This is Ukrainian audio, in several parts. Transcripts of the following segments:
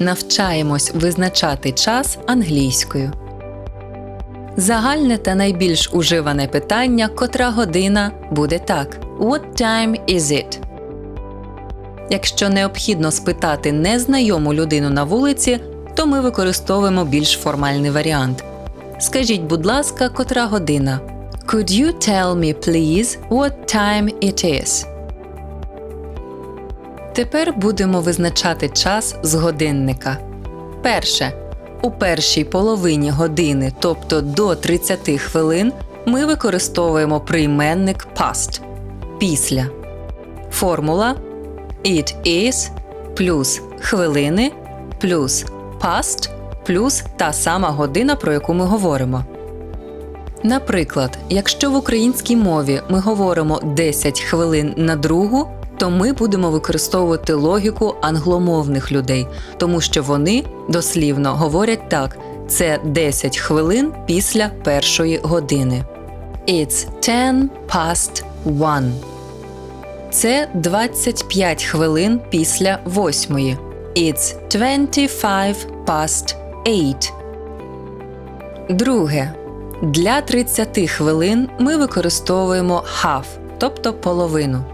Навчаємось визначати час англійською. Загальне та найбільш уживане питання, котра година, буде так: What time is it? Якщо необхідно спитати незнайому людину на вулиці, то ми використовуємо більш формальний варіант. Скажіть, будь ласка, котра година? Could you tell me, please, what time it is? Тепер будемо визначати час з годинника. Перше. У першій половині години, тобто до 30 хвилин, ми використовуємо прийменник past після. Формула It is плюс хвилини плюс past плюс та сама година, про яку ми говоримо. Наприклад, якщо в українській мові ми говоримо 10 хвилин на другу, то ми будемо використовувати логіку англомовних людей, тому що вони дослівно говорять так: це 10 хвилин після першої години. It's 10 past one. Це 25 хвилин після восьмої. It's 25 past eight. Друге. Для 30 хвилин ми використовуємо half, тобто половину.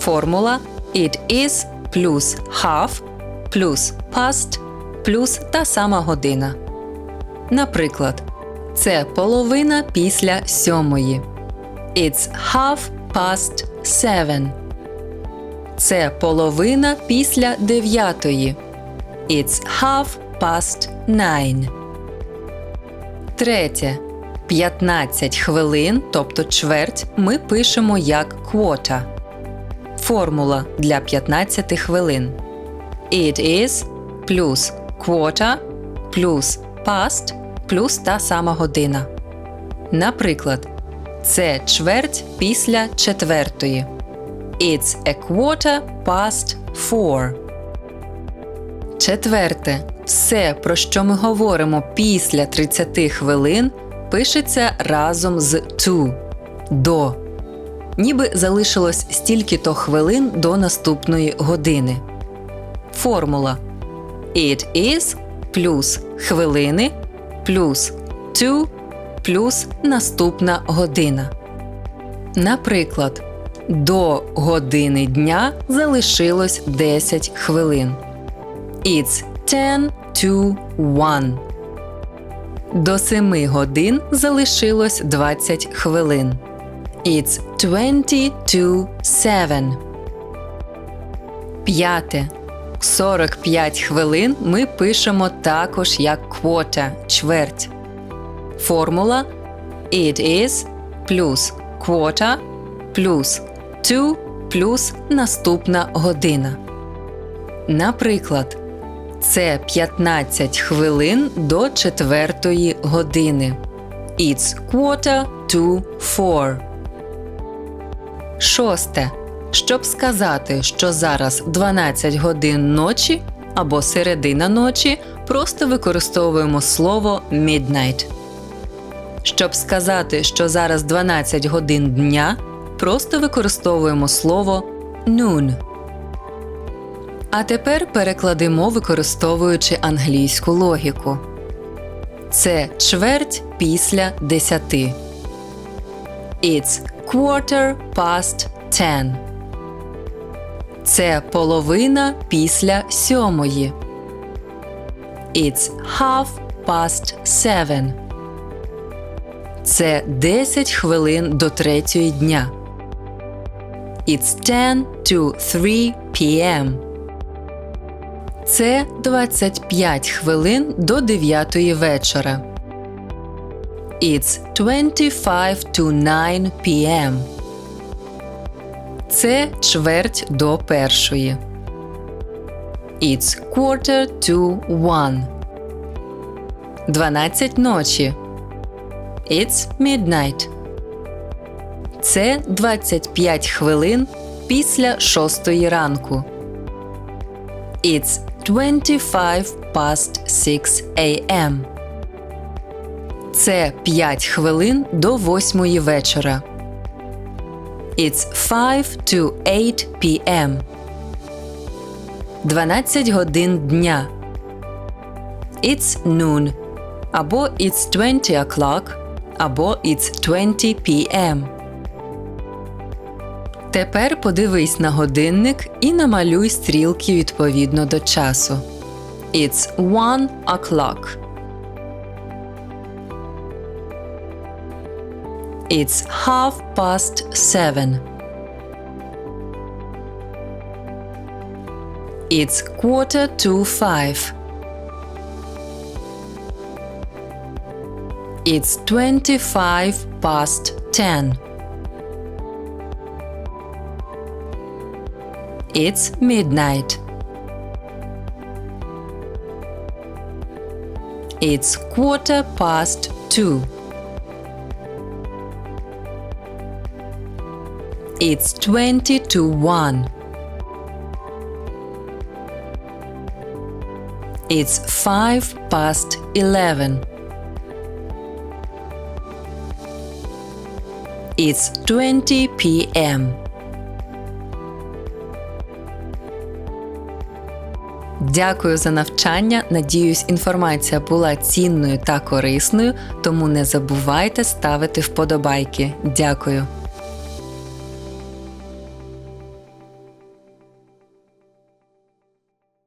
Формула it is плюс half плюс past плюс та сама година. Наприклад, це половина після сьомої. It's half past seven. Це половина після дев'ятої. It's half past nine. Третє. 15 хвилин, тобто чверть, ми пишемо як quarter. Формула для 15 хвилин. It is плюс quarter плюс past плюс та сама година. Наприклад, це чверть після четвертої. It's a quarter past four. Четверте. Все, про що ми говоримо після 30 хвилин, пишеться разом з to до. Ніби залишилось стільки-то хвилин до наступної години. Формула It is плюс хвилини плюс to плюс наступна година. Наприклад, до години дня залишилось 10 хвилин. It's 10 to 1. До 7 годин залишилось 20 хвилин. It's 20 to 7. П'яте. 45 хвилин ми пишемо також як quarter – чверть. Формула It is плюс quarter плюс to плюс наступна година. Наприклад, це 15 хвилин до четвертої години. It's quarter to four. Шосте. Щоб сказати, що зараз 12 годин ночі або середина ночі, просто використовуємо слово midnight. Щоб сказати, що зараз 12 годин дня, просто використовуємо слово noon. А тепер перекладемо, використовуючи англійську логіку. Це чверть після 10. It's quarter past ten. Це половина після сьомої. It's half past seven. Це 10 хвилин до третьої дня. It's 10 to 3 p.m. Це 25 хвилин до 9 вечора. It's 25 to 9 p.m. Це чверть до першої. It's quarter to one. 12 ночі. It's midnight. Це 25 хвилин після шостої ранку. It's 25 past 6 a.m. Це 5 хвилин до восьмої вечора. It's 5 to 8 p.m. 12 годин дня. It's noon. Або It's 20 o'clock. Або It's 20 p.m. Тепер подивись на годинник і намалюй стрілки відповідно до часу. It's one o'clock. It's half past seven. It's quarter to five. It's twenty-five past ten. It's midnight. It's quarter past two. It's twenty to one. It's five past eleven. It's twenty p.m. Дякую за навчання. Надіюсь, інформація була цінною та корисною, тому не забувайте ставити вподобайки. Дякую.